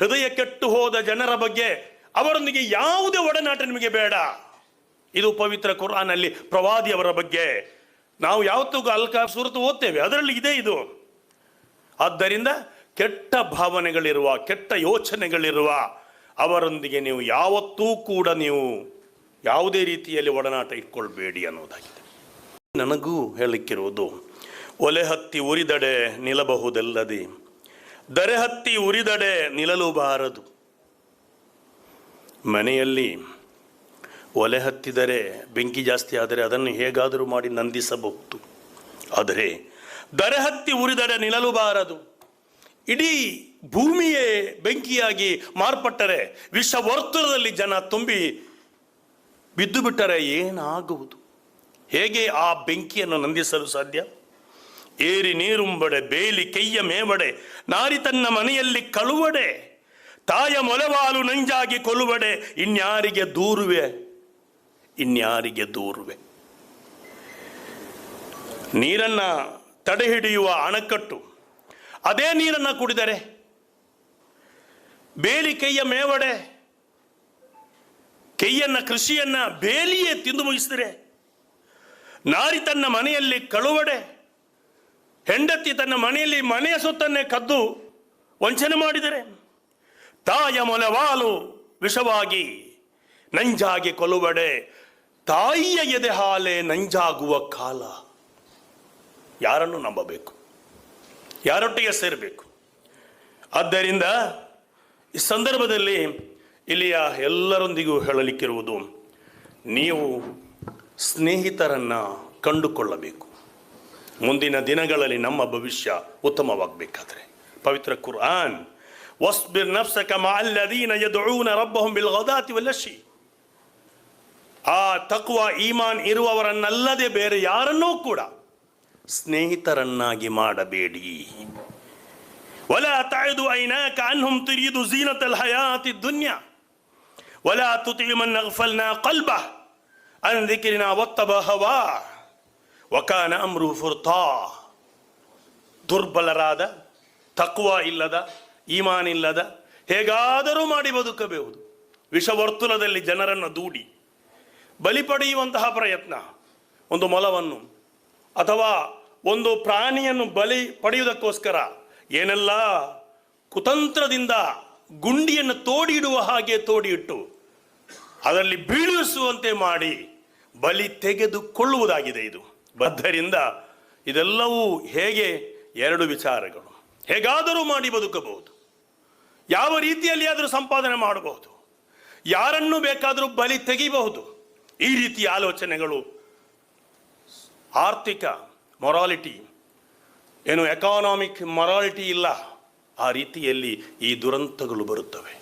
ಹೃದಯ ಕೆಟ್ಟು ಹೋದ ಜನರ ಬಗ್ಗೆ ಅವರೊಂದಿಗೆ ಯಾವುದೇ ಒಡನಾಟ ನಿಮಗೆ ಬೇಡ. ಇದು ಪವಿತ್ರ ಕುರಾನ್ ಕುರಾನಲ್ಲಿ ಪ್ರವಾದಿಯವರ ಬಗ್ಗೆ. ನಾವು ಯಾವತ್ತೂ ಅಲ್ಕಾ ಸುರತು ಓದ್ತೇವೆ, ಅದರಲ್ಲಿ ಇದೆ ಇದು. ಆದ್ದರಿಂದ ಕೆಟ್ಟ ಭಾವನೆಗಳಿರುವ, ಕೆಟ್ಟ ಯೋಚನೆಗಳಿರುವ ಅವರೊಂದಿಗೆ ನೀವು ಯಾವತ್ತೂ ಕೂಡ ನೀವು ಯಾವುದೇ ರೀತಿಯಲ್ಲಿ ಒಡನಾಟ ಇಟ್ಕೊಳ್ಬೇಡಿ ಅನ್ನೋದಾಗಿದೆ. ನನಗೂ ಹೇಳಲಿಕ್ಕಿರುವುದು ಒಲೆ ಹತ್ತಿ ಉರಿದಡೆ ನಿಲ್ಲಬಹುದಲ್ಲದೆ ದರೆ ಹತ್ತಿ ಉರಿದಡೆ ನಿಲ್ಲಲುಬಾರದು. ಮನೆಯಲ್ಲಿ ಒಲೆ ಹತ್ತಿದರೆ ಬೆಂಕಿ ಜಾಸ್ತಿ ಆದರೆ ಅದನ್ನು ಹೇಗಾದರೂ ಮಾಡಿ ನಂದಿಸಬಹುದು. ಆದರೆ ದರೆಹತ್ತಿ ಉರಿದಡೆ ನಿಲ್ಲಲುಬಾರದು. ಇಡೀ ಭೂಮಿಯೇ ಬೆಂಕಿಯಾಗಿ ಮಾರ್ಪಟ್ಟರೆ ವಿಶ್ವವರ್ತುಲದಲ್ಲಿ ಜನ ತುಂಬಿ ಬಿದ್ದು ಬಿಟ್ಟರೆ ಏನಾಗುವುದು? ಹೇಗೆ ಆ ಬೆಂಕಿಯನ್ನು ನಂದಿಸಲು ಸಾಧ್ಯ? ಏರಿ ನೀರುಂಬಡೆ, ಬೇಲಿ ಕೈಯ ಮೇವಡೆ, ನಾರಿ ತನ್ನ ಮನೆಯಲ್ಲಿ ಕಳುವಡೆ, ತಾಯ ಮೊಲವಾಲು ನಂಜಾಗಿ ಕೊಲುವಡೆ, ಇನ್ಯಾರಿಗೆ ದೂರುವೆ? ಇನ್ಯಾರಿಗೆ ದೂರುವೆ? ನೀರನ್ನ ತಡೆ ಹಿಡಿಯುವ ಅಣಕಟ್ಟು, ಅದೇ ನೀರನ್ನ ಕುಡಿದರೆ? ಬೇಲಿ ಕೈಯ ಮೇವಡೆ ಕೈಯನ್ನ ಕೃಷಿಯನ್ನ ಬೇಲಿಯೇ ತಿಂದು ಮುಗಿಸಿದರೆ? ನಾರಿ ತನ್ನ ಮನೆಯಲ್ಲಿ ಕಳುವಡೆ ಹೆಂಡತಿ ತನ್ನ ಮನೆಯಲ್ಲಿ ಮನೆಯ ಸುತ್ತನ್ನೇ ಕದ್ದು ವಂಚನೆ ಮಾಡಿದರೆ ತಾಯ ಮೊಲವಾಲು ವಿಷವಾಗಿ ನಂಜಾಗಿ ಕೊಲುವಡೆ ತಾಯಿಯ ಎದೆ ಹಾಲೆ ನಂಜಾಗುವ ಕಾಲ. ಯಾರನ್ನು ನಂಬಬೇಕು? ಯಾರೊಟ್ಟಿಗೆ ಸೇರಬೇಕು? ಆದ್ದರಿಂದ ಈ ಸಂದರ್ಭದಲ್ಲಿ ಇಲ್ಲಿಯ ಎಲ್ಲರೊಂದಿಗೂ ಹೇಳಲಿಕ್ಕಿರುವುದು ನೀವು ಸ್ನೇಹಿತರನ್ನು ಕಂಡುಕೊಳ್ಳಬೇಕು. ಮುಂದಿನ ದಿನಗಳಲ್ಲಿ ನಮ್ಮ ಭವಿಷ್ಯ ಉತ್ತಮವಾಗಬೇಕಾದ್ರೆ. ಪವಿತ್ರ ಕುರ್ಆನ್, ವಸ್ಬಿರ್ ನಫ್ಸಕ ಮಾಲ್ಲದೀನ ಯದುನ ರಬ್ಬಹಂ ಬಿಲ್ ಗದಾತಿ ವಲ್ಲಶಿ. ಆ ತಕ್ವ ಈಮಾನ್ ಇರುವವರನ್ನಲ್ಲದೆ ಬೇರೆ ಯಾರನ್ನೂ ಕೂಡ ಸ್ನೇಹಿತರನ್ನಾಗಿ ಮಾಡಬೇಡಿ. ಒಲ ತಾಯ್ದು ಐನ ಕಾನ್ಹುಂ ತಿರಿದು ಜೀನತಲ್ ಹಯಾತಿ ದುನ್ಯಾ. ಒಲ ತುತಿವಿ ಮನ್ನ ಕಲ್ಬ ಅನ್ ದಿಕ್ಕಿರಿನ ಒತ್ತಬ ಹವಾ. ವಕಾನ ಅಮ್ರು ಫುರ್ತಾ. ದುರ್ಬಲರಾದ, ತಕ್ವ ಇಲ್ಲದ ಈಮಾನ್ ಇಲ್ಲದ ಹೇಗಾದರೂ ಮಾಡಿ ಬದುಕಬಹುದು. ವಿಷವರ್ತುಲದಲ್ಲಿ ಜನರನ್ನು ದೂಡಿ, ಬಲಿ ಪಡೆಯುವಂತಹ ಪ್ರಯತ್ನ, ಒಂದು ಮೊಲವನ್ನು, ಅಥವಾ ಒಂದು ಪ್ರಾಣಿಯನ್ನು ಬಲಿ ಪಡೆಯುವುದಕ್ಕೋಸ್ಕರ ಏನೆಲ್ಲ ಕುತಂತ್ರದಿಂದ ಗುಂಡಿಯನ್ನು ತೋಡಿಡುವ ಹಾಗೆ ತೋಡಿಟ್ಟು, ಅದರಲ್ಲಿ ಬೀಳಿಸುವಂತೆ ಮಾಡಿ ಬಲಿ ತೆಗೆದುಕೊಳ್ಳುವುದಾಗಿದೆ ಇದು. ಬದ್ದರಿಂದ ಇದೆಲ್ಲವೂ ಹೇಗೆ ಎರಡು ವಿಚಾರಗಳು. ಹೇಗಾದರೂ ಮಾಡಿ ಬದುಕಬಹುದು. ಯಾವ ರೀತಿಯಲ್ಲಿ ಆದರೂ ಸಂಪಾದನೆ ಮಾಡಬಹುದು. ಯಾರನ್ನು ಬೇಕಾದರೂ ಬಲಿ ತೆಗಿಬಹುದು. ಈ ರೀತಿಯ ಆಲೋಚನೆಗಳು ಆರ್ಥಿಕ ಮೊರಾಲಿಟಿ ಏನು ಎಕಾನಾಮಿಕ್ ಮೊರಾಲಿಟಿ ಇಲ್ಲ. ಆ ರೀತಿಯಲ್ಲಿ ಈ ದುರಂತಗಳು ಬರುತ್ತವೆ.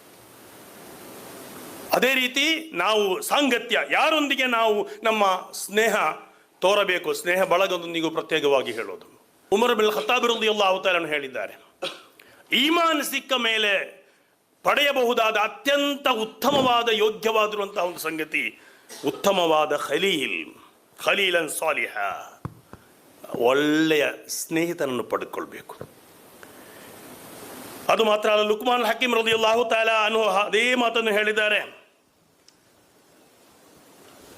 ಅದೇ ರೀತಿ ನಾವು ಸಾಂಗತ್ಯ, ಯಾರೊಂದಿಗೆ ನಾವು ನಮ್ಮ ಸ್ನೇಹ ತೋರಬೇಕು, ಸ್ನೇಹ ಬಳಗದೊಂದಿಗೂ ಪ್ರತ್ಯೇಕವಾಗಿ ಹೇಳೋದು. ಉಮರ್ ಬಿಲ್ ಹತ್ತಾಬಿರುವುದು ಎಲ್ಲ ಅವತಾರನ್ನು ಹೇಳಿದ್ದಾರೆ, ಈಮಾನ್ ಸಿಕ್ಕ ಮೇಲೆ ಪಡೆಯಬಹುದಾದ ಅತ್ಯಂತ ಉತ್ತಮವಾದ ಯೋಗ್ಯವಾದಿರುವಂತಹ ಒಂದು ಸಂಗತಿ, ಉತ್ತಮವಾದ ಖಲೀಲ್ ಖಲೀಲ್ ಅನ್ ಸಾಲಿಹ, ಒಳ್ಳೆಯ ಸ್ನೇಹಿತನನ್ನು ಪಡೆದುಕೊಳ್ಬೇಕು ಅದು ಮಾತ್ರ ಅಲ್ಲ, ಲುಕ್ಮಾನ್ ಹಕೀಮ್ ರದಿಯಲ್ಲಾಹು ತಾಲ ಅನ್ನುವ ಅದೇ ಮಾತನ್ನು ಹೇಳಿದ್ದಾರೆ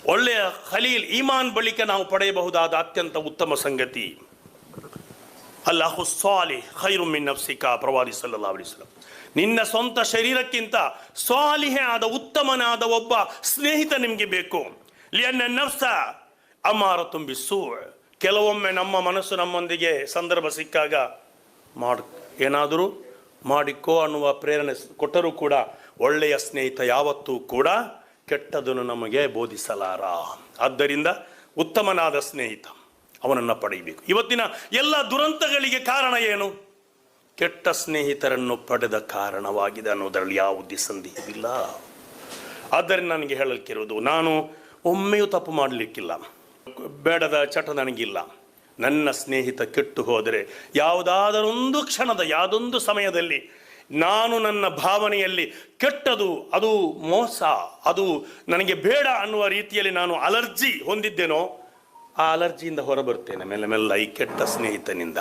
ಒಳ್ಳೆಯ ಖಲೀಲ್ ಈಮಾನ್ ಬಳಿಕ ನಾವು ಪಡೆಯಬಹುದಾದ ಅತ್ಯಂತ ಉತ್ತಮ ಸಂಗತಿ. ಅಲ್ಲಾಹು ಸ್ವಾಲಿ ಖೈರು ಮಿನ್ ನಫ್ಸಿಕ, ಪ್ರವಾದಿ ಅಲೈಹಿ ವಸಲ್ಲಂ. ನಿನ್ನ ಸ್ವಂತ ಶರೀರಕ್ಕಿಂತ ಸ್ವಾಲಿಹೆ ಆದ ಉತ್ತಮನಾದ ಒಬ್ಬ ಸ್ನೇಹಿತ ನಿಮಗೆ ಬೇಕು. ಲಿಯನ್ನ ನಫ್ಸ ಅಮಾರ ತುಂಬಿಸು ಕೆಲವೊಮ್ಮೆ ನಮ್ಮ ಮನಸ್ಸು ನಮ್ಮೊಂದಿಗೆ ಸಂದರ್ಭ ಸಿಕ್ಕಾಗ ಮಾಡ, ಏನಾದರೂ ಮಾಡಿಕೋ ಅನ್ನುವ ಪ್ರೇರಣೆ ಕೊಟ್ಟರೂ ಕೂಡ ಒಳ್ಳೆಯ ಸ್ನೇಹಿತ ಯಾವತ್ತೂ ಕೂಡ ಕೆಟ್ಟದನ್ನು ನಮಗೆ ಬೋಧಿಸಲಾರ? ಆದ್ದರಿಂದ ಉತ್ತಮನಾದ ಸ್ನೇಹಿತ, ಅವನನ್ನು ಪಡೆಯಬೇಕು. ಇವತ್ತಿನ ಎಲ್ಲ ದುರಂತಗಳಿಗೆ ಕಾರಣ ಏನು? ಕೆಟ್ಟ ಸ್ನೇಹಿತರನ್ನು ಪಡೆದ ಕಾರಣವಾಗಿದೆ ಅನ್ನೋದರಲ್ಲಿ ಯಾವುದೇ ಸಂದೇಹವಿಲ್ಲ. ಆದ್ದರಿಂದ ನನಗೆ ಹೇಳಲಿಕ್ಕಿರೋದು ನಾನು ಒಮ್ಮೆಯೂ ತಪ್ಪು ಮಾಡಲಿಕ್ಕಿಲ್ಲ. ಬೇಡದ ಚಟ ನನಗಿಲ್ಲ. ನನ್ನ ಸ್ನೇಹಿತ ಕೆಟ್ಟು ಹೋದರೆ ಯಾವುದಾದರೊಂದು ಕ್ಷಣದ, ಯಾವುದೊಂದು ಸಮಯದಲ್ಲಿ ನಾನು ನನ್ನ ಭಾವನೆಯಲ್ಲಿ ಕೆಟ್ಟದು, ಅದು ಮೋಸ, ಅದು ನನಗೆ ಬೇಡ ಅನ್ನುವ ರೀತಿಯಲ್ಲಿ ನಾನು ಅಲರ್ಜಿ ಹೊಂದಿದ್ದೇನೋ, ಆ ಅಲರ್ಜಿಯಿಂದ ಹೊರಬರ್ತೇನೆ. ಮೆಲ್ಲ ಮೆಲ್ಲ ಈ ಕೆಟ್ಟ ಸ್ನೇಹಿತನಿಂದ.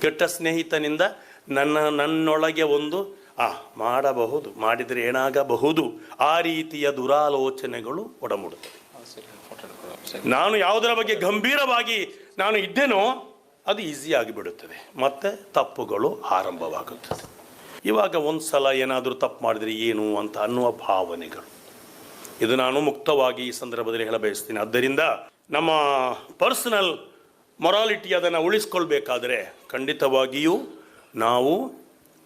ಕೆಟ್ಟ ಸ್ನೇಹಿತನಿಂದ ನನ್ನ, ನನ್ನೊಳಗೆ ಒಂದು, ಆ, ಮಾಡಬಹುದು, ಮಾಡಿದರೆ ಏನಾಗಬಹುದು, ಆ ರೀತಿಯ ದುರಾಲೋಚನೆಗಳು ಒಡಮೂಡುತ್ತವೆ. ನಾನು ಯಾವುದರ ಬಗ್ಗೆ ಗಂಭೀರವಾಗಿ ನಾನು ಇದ್ದೇನೋ, ಅದು ಈಸಿಯಾಗಿ ಬಿಡುತ್ತದೆ ಮತ್ತೆ ತಪ್ಪುಗಳು ಆರಂಭವಾಗುತ್ತದೆ. ಇವಾಗ ಒಂದು ಸಲ ಏನಾದರೂ ತಪ್ಪು ಮಾಡಿದರೆ ಏನು ಅಂತ ಅನ್ನುವ ಭಾವನೆಗಳು. ಇದು ನಾನು ಮುಕ್ತವಾಗಿ ಈ ಸಂದರ್ಭದಲ್ಲಿ ಹೇಳ ಬಯಸ್ತೀನಿ ಆದ್ದರಿಂದ ನಮ್ಮ ಪರ್ಸನಲ್ ಮೊರಾಲಿಟಿ ಅದನ್ನು ಉಳಿಸ್ಕೊಳ್ಬೇಕಾದ್ರೆ ಖಂಡಿತವಾಗಿಯೂ ನಾವು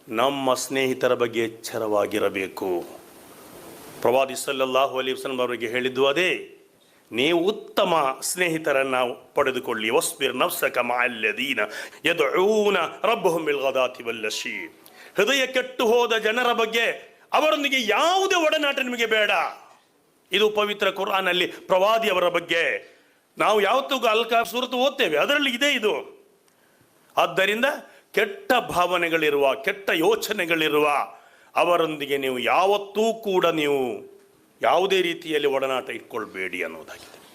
ನಮ್ಮ ಸ್ನೇಹಿತರ ಬಗ್ಗೆ ಎಚ್ಚರವಾಗಿರಬೇಕು. ಪ್ರವಾದಿ ಸಲ್ಲಲ್ಲಾಹು ಅಲಿ ಅವರಿಗೆ ಹೇಳಿದ್ದು ಅದೇ, ನೀವು ಉತ್ತಮ ಸ್ನೇಹಿತರನ್ನು ಪಡೆದುಕೊಳ್ಳಿ. ವಸ್ಬಿರ್ ನಫ್ಸಕ ಮಾಲ್ಯದೀನ ಯದೂನ ರಬ್ಬಹುಂ ಬಿಲ್ ಗದಾತಿ ವಲ್ಲಶಿ ಹೃದಯ ಕೆಟ್ಟು ಹೋದ ಜನರ ಬಗ್ಗೆ ಅವರೊಂದಿಗೆ ಯಾವುದೇ ಒಡನಾಟ ನಿಮಗೆ ಬೇಡ. ಇದು ಪವಿತ್ರ ಕುರಾನ್ ಪ್ರವಾದಿ ಅವರ ಬಗ್ಗೆ. ನಾವು ಯಾವತ್ತೂ ಅಲ್ಕಾ ಸುರತು ಓದ್ತೇವೆ, ಅದರಲ್ಲಿ ಇದೆ ಇದು. ಆದ್ದರಿಂದ ಕೆಟ್ಟ ಭಾವನೆಗಳಿರುವ, ಕೆಟ್ಟ ಯೋಚನೆಗಳಿರುವ ಅವರೊಂದಿಗೆ ನೀವು ಯಾವತ್ತೂ ಕೂಡ ನೀವು ಯಾವುದೇ ರೀತಿಯಲ್ಲಿ ಒಡನಾಟ ಇಟ್ಕೊಳ್ಬೇಡಿ ಅನ್ನೋದಾಗಿದೆ.